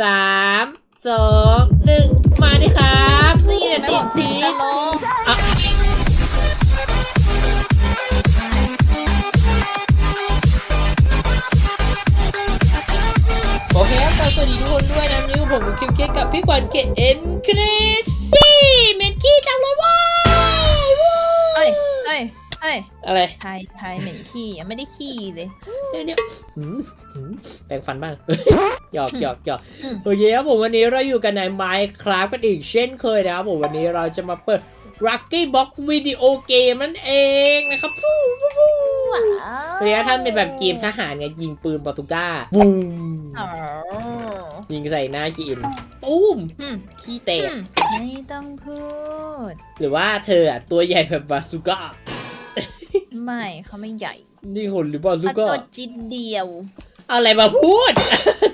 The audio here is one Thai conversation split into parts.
สามสองหนึ่งมาดิครับ นี่เนี่ยไม่ติดติดนี้ลกอะโอเคครับสวัสดีทุกคนด้วยนะนี่ผมคิวเกตกับพี่กวนเกตเอ็นคเนซี่เมนกี้จังเลยว้า อ้ยเอ้ยอะไรไทยไทยเหม็นขี้ยังไม่ได้ขี้เลย เดี๋ยวเดี๋ยวหืมหืมแปรงฟันบ้าง หยอกหยอกหยอกอืม โอเคครับผมวันนี้เราอยู่กันใน Minecraft กันอีกเช่นเคยนะครับผมวันนี้เราจะมาเปิด Lucky Box วิดีโอเกมนั่นเองนะครับฟูฟูฟูว้าวเรียกท่านเป็นแบบเกมทหารไงยิงปืนปาตูก้าบูมอ๋อยิงใส่หน้าคีอินตูมอืมขี้แตอืกมไม่ต้องพูดหรือว่าเธออะตัวใหญ่แบบบาซูก้า ไม่เขาไม่ใหญ่นี่คนหรือบาซูเขาก้าตัวจิตเดียว เอาอะไรมาพูด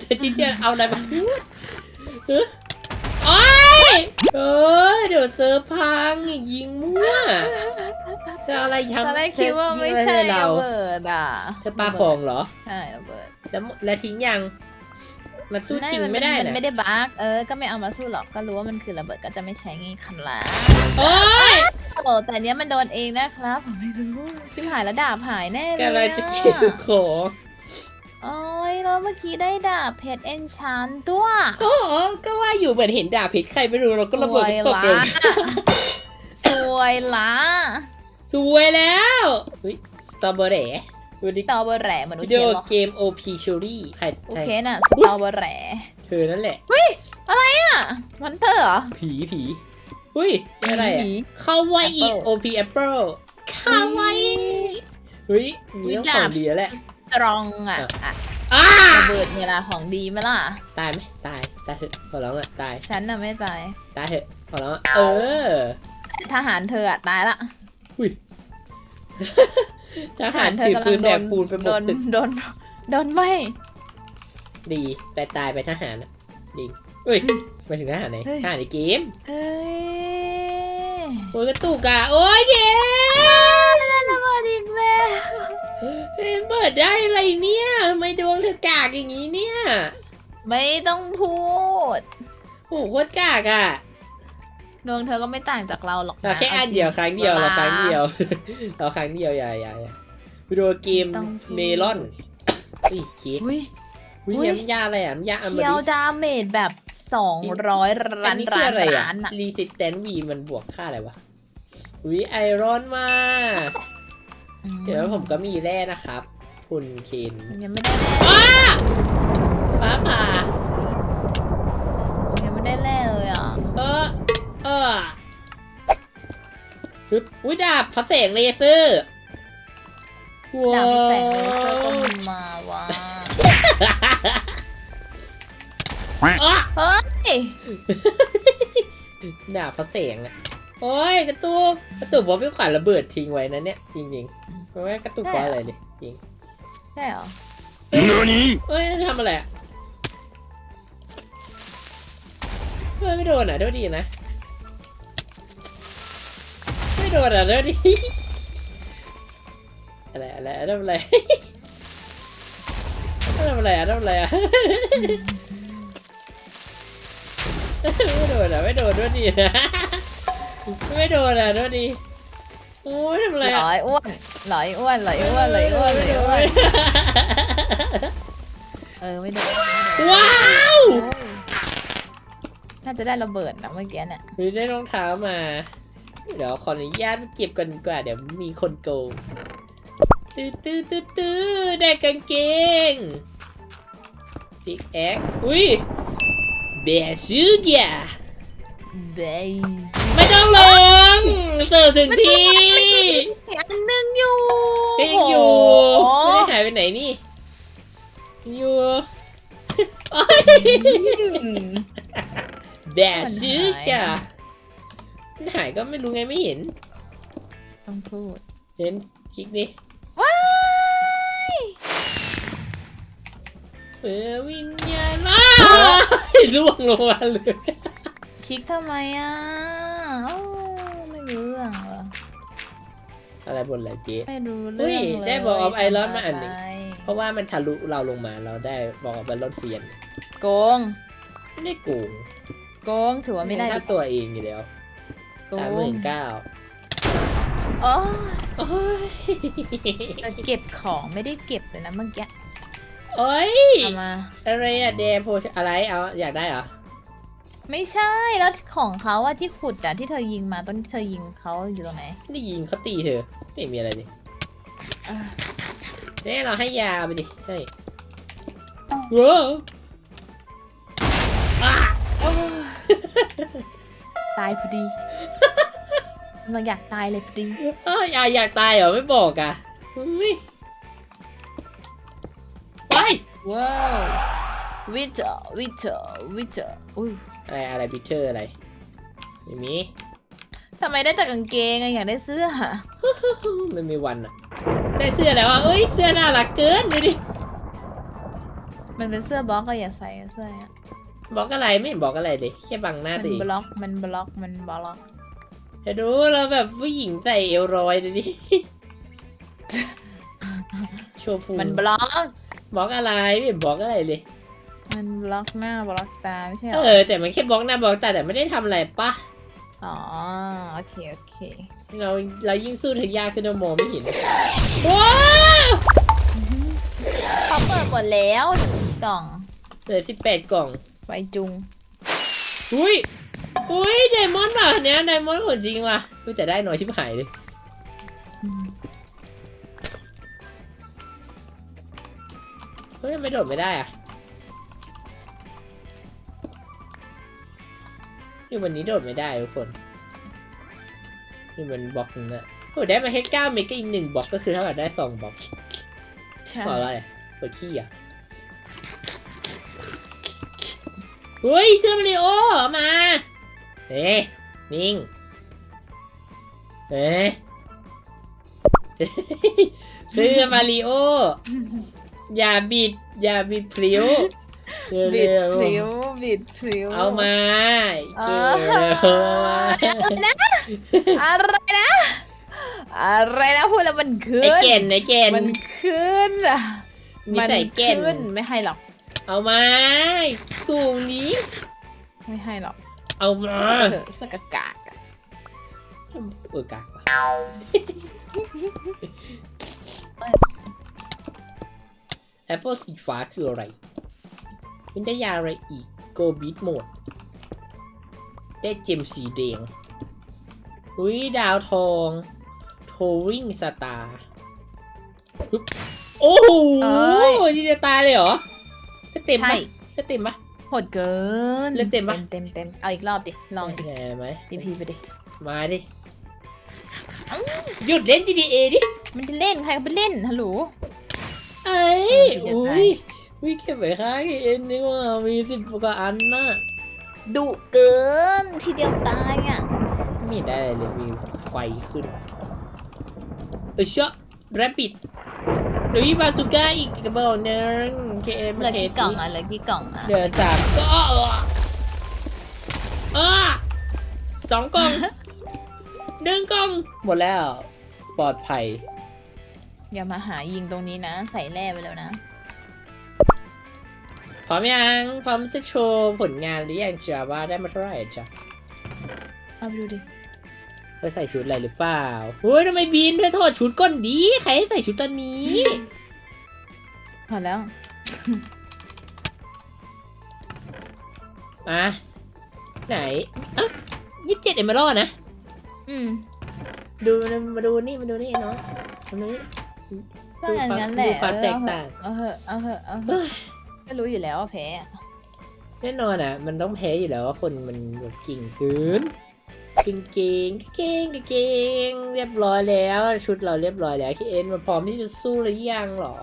เธอจริงๆเอาอะไรมาพูดเฮ้ยโอ้ยเออเดี๋ยวเซิร์ฟพังอย่ายิงมั่วจะเอาอะไรทำตอนแรกคิดว่าไม่ใช่เธอยิงอะไรระเราเบิดอะเธอปาของเหรอใช่ระเบิดแล้วแล้วทิ้งยังมันสู้จริงไม่ได้มันนะไม่ได้บั๊กเออ ก็ไม่เอามาสู้หรอก ก็รู้ว่ามันคือระเบิดก็จะไม่ใช้ไงคันละโอ้ยโอ้ แต่เนี้ยมันโดนเองนะครับผมไม่รู้ชิบหายแล้วดาบหายแน่เลยกำลังจะอะเก็บของโอ้ยแล้วเมื่อกี้ได้ดาบเพชรเอนชานตัวโอ้โหก็ว่าอยู่เหมือนเห็นดาบเพชรใครไม่รู้เราก็ระเบิดตกลงสวยละสวยแล้วเฮ้ยสตรอเบอรี่ดูดิสตรอเบอร์แหร่เหมือนอุวิเทดีโอนหรอเกม OP c h o r y ใครโอใครเคน่ะสตรอเบอร์แหร่เธอนั่นแหละ อะไรอะมอนเตอร์เหรอ ผีผี อุ้ยนี่อะไรผีอะคาวาอิ Apple OP Apple คาวาอิเฮ้ยมีต้องของดีแล้วแหละตรองอะอะอะอ้าระเบิดเนี่ยละของดีไหมล่ะ ตายไหมตาย ตายเถอะขอร้องอะตาย ฉันน่ะไม่ตาย ตายเถอะขอร้องอะเออ ทหารเธออะตายละทหารถือปืนแบกปูนไปบโดกนตึกโดน โดนไหมดีแต่ตายไปทหารอะดีเฮ้ย ไปถึงทหารไหนเฮ้ย ทหารในเกมเอ้ยโอ้ยกระตุกอะโอ้ยเกมได้ระเบิดอีกแล้วเฮ้ยเปิดได้อะไรเนี่ยทำไมดวงเธอกากอย่างนี้เนี่ยไม่ต้องพูด โอ้โหโคตรกากอะดวงเธอก็ไม่ต่างจากเราหรอกนะเราแค่อันเดียวครั้งเดียวเราครั้งเดียว เราครั้งเดียวอย่าอย่าอย่าวิดีโอเกมเมลอนอุ้ยเค้กอุ้ย อุ้ยอุ๊ย น้ำยาอะไรอะน้ำยาอัมบเคียวริดาเมจแบบ สองร้อยล้านอัล้านอะไรอะล้านอะรีสิสแตนวีมันบวกค่าอะไรวะอุ้ยไอรอนมา เดี๋ยวผมก็มีแร่นะครับ คุณเคนมันยังไม่ได้แร่อ้าฟ้าผ่ามันยังไม่ได้แร่เลยอะ เออ เออปึ๊บอุ้ยดาบพระแสงเลเซอร์ดาว้าบแสงวเลเซอร์ก็มีมาว่ะอะ เฮ้ยดาบพระแสงอะโอ้ยกระตุกกระตุกบอกพี่ขวัญระเบิดทิ้งไว้นะเนี่ยจริงๆเพราะว่ากระตุกเพราะอะไรเนี่ยจริงใช่เหรอเฮ้ยทำอะไรอะเฮ้ยไม่โดนอะโทษดีนะ ไม่โดนอะโทษดี อะไรอะไรทำอะไรทำอะไรอะทำอะไรอะ ไม่โดนอะไม่โดนโทษดีนะไม่โดนอะโทษดีโอ้ยทำอะไรหลอะอยอ้วนหลอยอ้วนหลอยอ้วนหลอยอ้วนหลอยอ้วนเออไม่โดนว้าวน่าจะได้ระเบิดนะเมื่อกี้เนี่ยมีได้รองเท้ามา เดี๋ยวขออนุญาตเก็บกันดีกว่า เดี๋ยวมีคนโกงตื้อตื้อตื้อตื้อได้กางเกงพิกแอคอุ้ย เบซูเกียเบสไม่ต้องลงเสิร์ฟถึงที่อันหนึงอยู่เพลงอยู่โอ้ไม่โหได้หายไปไหนนี่อยู่โอ๊ยอืมแบซูเกียมันหายก็ไม่รู้ไงไม่เห็น ต้องพูด เห็นคลิกนี่ว้ายเออวิญญาณอ้าว ล่วงลงมาเลย คลิกทำไมอะโอ้ไม่รู้เรื่องเหรอ อะไรบนแหละเจ๊ ไม่รู้เฮ้เรื่อยงเลยได้บอกเอาไอรอนมาอันหนึ่ง ทำะไรเพราะว่ามันทะลุเราลงมาเราได้บอกว่าเป็นรถเฟียน โกง ไม่ได้โกงโกงถือว่าไม่ได้ค่าดิตัวเองอยู่แล้วโกสามหมื่งนเก้าโอ้ยโอ้ยแต่เก็บของไม่ได้เก็บเลยนะเมื่อกี้ โอ้ย เอามา อะไรอะเดโพอะไรเอาอยากได้เหรอ ไม่ใช่แล้วของเขาอะที่ขุดอะที่เธอยิงมาตอนที่เธอยิงเขาอยู่ตรงไหนไม่ได้ยิงเขาตีเธอไม่มีอะไรดิอะเนี่ยเราให้ยาไปดิใช่ว้าวอะโอ้ยตายพอดี กำลังอยากตายเลยพอดี อ้าวยาอยากตายเหรอไม่บอกอะอุ้ยไป ว้าววิเตอร์วิเตอร์วิเตอร์อุ้ยอะไรอะไรบิเทอร์อะไรไม่มีทำไมได้แต่กางเกงอะอยากได้เสื้อไม่มีวันอะได้เสื้อแล้วอะเอ้ยเสื้อน่ารักเกินดูดิมันเป็นเสื้อบล็อกก็อย่าใส่อะเสื้อเนี้ยบอกอะไรไม่เห็นบอกอะไรเลยแค่บังหน้ามันตัวเองบล็อกมันบล็อกมันบล็อกจะดูเราแบบผู้หญิงใส่เอวรอยดูดิโชว์พูมันบล็อก บอกอะไรไม่เห็นบอกอะไรเลยมันบล็อกหน้าบล็อกตาไม่ใช่เหรเอออแต่มันแค่บล็อกหน้าบล็อกตาแต่ไม่ได้ทำอะไรปะอ๋อโอเคโอเคเราเรายิ่งสู้เธอยากขึ้นเรามองไม่เห็นว้าวเขาเปิดหมดแล้วกล่องเหลือสิบแปดกล่องไวจุงอุ้ยอุ้ยไดมอนด์ว่ะเนี้ยไดมอนด์ของจริงว่ะอุ้ยแต่ได้น้อยชิบหายเลย ฮ้ยไม่โดดไม่ได้อะอยู่วันนี้โดดไม่ได้ทุกคนอยู่บนบล็อกนึงอะโอ้ได้มาแค่เก้าเมกก็อีกหนึ่งบล็อกก็คือเท่ากับได้สองบล็อกใช่ขออะไรอะปวดขี้อะเฮ้ยเสื้อมาริโอเอามาเอ๊ะนิ่งเอ๊ะเสื้อมาริโอ อย่าบิด อย่าบิดพลิ้วบิดเร็วพลิ้วบิดพลิ้วๆเอามาอ๋อเก๋เอามาอะไรนะอะไรนะพูดแล้วมันขึ้ไอนเก่นไอเก่นมันขึ้นอะนิสัยเก่นขึ้นไม่ให้หรอก เอามาสูงนี้ ไม่ให้หรอกเอามาเถอะสกกากอะเออกากว่ะ แอปเปิลสีฟ้าคืออะไรมันได้ยาอะไรอีกโกบิทโหมด ได้เจมสีแดงอุ้ยดาวทองโทวิงสตาร์โอ้โหที่จะตายเลยเหรอจะเต็มใช่ปะจะเต็มปะโหดเกินเล่นเต็มปะเต็มเต็มเอาอีกรอบดิ ลองดิแหมไหมดีพีไปดิ มาดิเอ้าหยุดเล่น GTA ดิ มันจะเล่น ใครก็ไปเล่นฮัลโหลเอ้ยเอออุ้เดี๋ยวไปยอุ้ยเก็บไว้ค่างเอ็นนี่ว่ามีสิบกว่าอันน่ะดุเกินทีเดียวตายอะไม่เห็นได้อะไรเลยมีไฟขึ้นเออเชอะแรปปิดเดี๋ยวมีบาซูก้าอีกกระบอกหนึงเคเอ็มเหลือกี่กล่องอะเหลือกี่กล่องอะเดือสามก็เออเออสองกล่องหนึ่งกล่องหมดแล้ว ปลอดภัย อย่ามาหายิงตรงนี้นะ ใส่แร่ไปแล้วนะ พร้อมยังพร้อมจะโชว์ผลงานหรือยังจ้าว่าได้มาเท่าไหร่จ้ะเอาไปดูดิเธอใส่ชุดอะไรหรือเปล่าเฮ้ยทำไมบีนเธอถอดชุดก้นดีใครให้ใส่ชุดตอนนี้พอแล้ว มาไหนอะยี่สิบเจ็ดเอมเมอรัลนะ อืม ดูมาดูนี่มาดูนี่น้องมาดูนี่ ก็งั้นงั้นแหละดูความแตกต่าง เอาเหอะเอาเหอะเอาเหเอ้อะยก็รู้อยู่แล้วว่าแพ้อะแน่นอนอะ มันต้องแพ้อยู่แล้วว่าคนมันแบบเก่งเกินเก่งเก่งเก่งเก่งเรียบร้อยแล้ว ชุดเราเรียบร้อยแล้วคีเอ็นมาพร้อมที่จะสู้หรือยังหรอ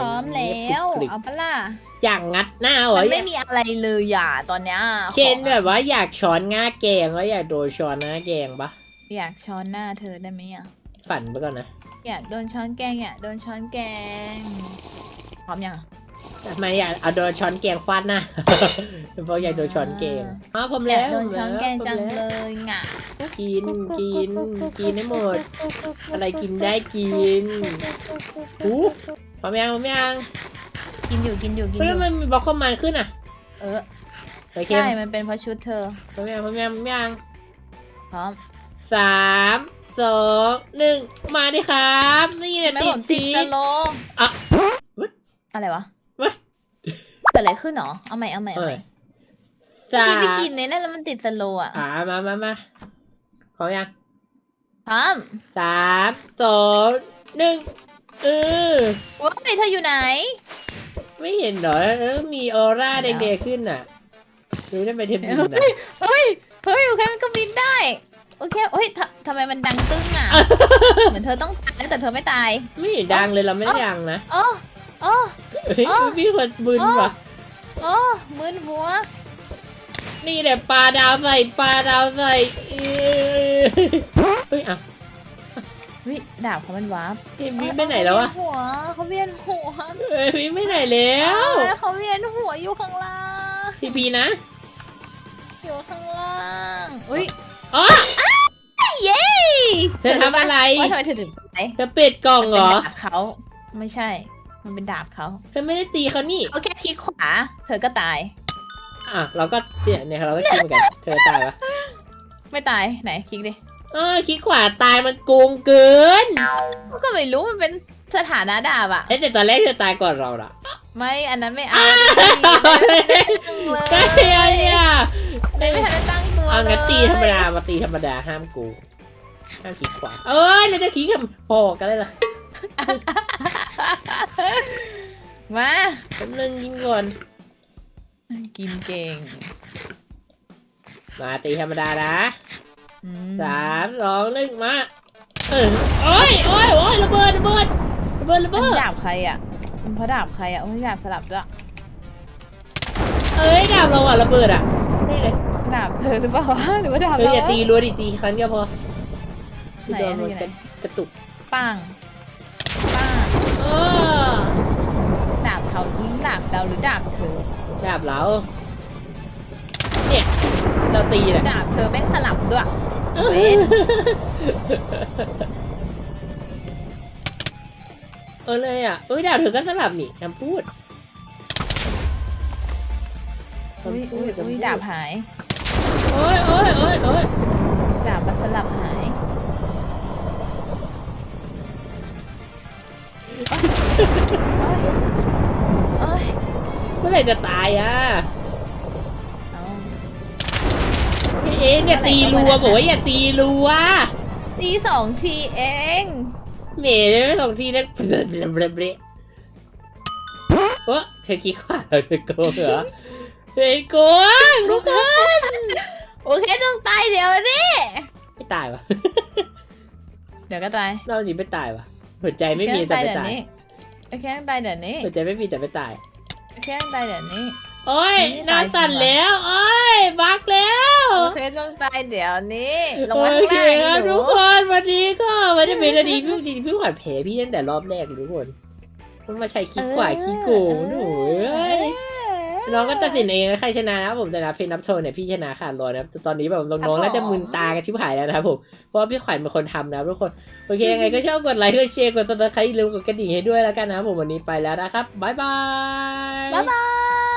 พร้อมแล้วมันเงียบกริบเอาปะล่ะๆอย่างงัดหน้าเหรมัอนไม่มีอะไรเลยอย่าตอนเนี้ยเคนของอะแบบว่าอยากช้อนง่าแกงแล้วอยากโดนช้อนง่าแกงปะอยากช้อนหน้าเธอได้ไหมอะฝันไปก่อนนะ อยากโดนช้อนแกงอยากโดนช้อนแกงพร้อมยังอะทำไมอยากเอาโดนช้อนแกงฟาดหน้า เพราะอยากโดนช้อนแกงอ๋อผมอแล้ยากวโดนช้อนแกงจังผมเลแล้วยงะกินกินกินให้หมด อะไรกินได้กินอู้พร้อมยังพร้อมยังกินอยู่กินอยู่กินเฮ้ยอแล้วยู่มันมีบล็อกคอมมานด์ขึ้นอะเออโอเคใช่มันเป็นเพราะชุดเธอพร้อมยังพร้อมยังพร้อมยังพร้อมสาม สองหนึ่งมาดิครับ นี่เนี่ยไม่ติผดมติดสีสโลว์อะ What? อะไรวะ What? เกิดอะไรขึ้นหรอเอาใหม่เอาใหม่เอเอาอใหม่สาเมื่อกี้มพี่กินในนั่นแล้วมันติดสโลว์อะอ่ามามามาพร้อมยังพร้อมสามสองหนึ่งเออว้ายเธออยู่ไหน ไม่เห็นเหรอเออมีออร่าแดงๆขึ้นน่ะดูได้ไปเทปบินนะเฮ้ยเฮ้ยโอเคมันก็บินได้ โอเคเฮ้ยทำทำไมมันดังตึ้งอะ เหมือนเธอต้องตายแต่เธอไม่ตาย ไม่เห็นดังเลยเราไม่ได้ดังนะอ๋ออ๋อเฮ้ยอ๋อ พี่คนบึนว่ะอ๋อมึนหัว นี่แหละปลาดาวใส่ปลาดาวใส่เอ้ยเฮ้ยอะวิดาบเขามันวาร์ปพี่บิ๊กไปไหนแล้วอะเขาเวียนหัวเอ้ยบิ๊กไปไหนแล้วเอ้ยเขาเวียนหัวอยู่ข้างล่าง ทีพีนะอยู่ข้างล่าง อุ้ย อ๋อเย้เธอทำอะไร ว่าทำไมเธอถึงไปเธอปิดกล่องเหรอ มันเป็นดาบเขาไม่ใช่ มันเป็นดาบเขาเธอไม่ได้ตีเขานี่ เขาแค่คลิกขวา เธอก็ตาย อะเราก็เนี่ยเนี่ยเราก็คิดเหมือนกัน เธอตายปะไม่ตายไหนคลิกดิเออคิดขวาตายมันโกงเกินก็ไม่รู้มันเป็นสถานะดาบอะเอ้ยแต่ตอนแรกเธอตายก่อนเราล่ะไม่อันนั้นไม่เอาอ้าวไม่ได้ตั้งเลยก็ยังอะไม่ทันได้ตั้งตัว เอางั้นเลยตีธรรมดามาตีธรรมดาห้ามโกงห้ามคิดขวาเอ้ยเราจะคิดกับพอกันเลยล่ะมาแป๊บนึงยิงก่อน กินเก่ง มาตีธรรมดานะอืมสามสองหนึ่งมา เออโอ้ยโอ้ยโอ้ยระเบิดระเบิดระเบิดระมัเบินดดาบใครอะมันเพราะดาบใครอะโอ้ยดาบสลับด้วยเอ้ยดาบเราอะระเบิดอะนี่เลย ดาบเธอหรือเปล่าวะหรือว่าดาบเธอเราอย่าตีรัวดิตีครั้งเดียวพอไหนโดนอะมันอยู่ไหนกระตุกปังปังเออดาบเขาดาบเราหรือดาบเธอดาบเราเนี่ยเราตีแหละดาบเธอแม่งสลับด้วยเออเว้นเออเลยอะเอ้ยดาบเธอก็สลับนี่คำพูด อุ้ยคำพูอุ้ยคำพูอุ้ยดาบหาย โอ้ยโอ้ยโอ้ยโอ้ยดาบมันสลับหายโอ้ยเมื่อไหร่จะตายอะเอาพี่เอ็นอย่าตีรัวบอกว่าอย่าตีรัวตีสองทีเองเหม่เลยไม่สองทีนะเบลเบลเบลเบลโอ้เธอคิดว่าเราจะโกงเหรอเฮ้ยโกงทุกคน โอเคต้องตายเดี๋ยวนี้ไม่ตายวะ เดี๋ยวก็ตายเราจริงไม่ตายวะหัวใจไม่มีโอเคแต่ต้องตายไม่เดี๋ยวตายนี้โอเคต้องตายเดี๋ยวนี้หัวใจไม่มีแต่ไม่ตายโอเคต้องตายเดี๋ยวนี้ โอ้ยไม่หน้าตายสั่นจริงเหรอแล้วโอ้ยบักแล้วโอเคต้องตายเดี๋ยวนี้ลงโอมาข้างเคล่างครับหนูทุกคนวันนี้ก็วันนี้เป็นคดีพี่ดีพี่ขวัญแผลพี่ตั้งแต่รอบแรกเลยทุกคนมันมาใช้คิดกว่าคิดโกงหนูเอ้ย น้องก็ตัดสินเองว่าใครชนะนะครับผมแต่นะเพนนับโชว์เนี่ยพี่ชนะขาดลอยนะครับแต่ตอนนี้แบบน้องๆน่าจะมึนตากันชิบหายแล้วนะครับผมเพราะว่าพี่ขวัญเป็นคนทำนะครับทุกคนโอเคยังไงก็ชอบกดไลค์กดแชร์กดติดตามใครลืมกดกระดิ่งให้ด้วยแล้วกันนะครับผมวันนี้ไปแล้วนะครับบ๊ายบายบ๊ายบาย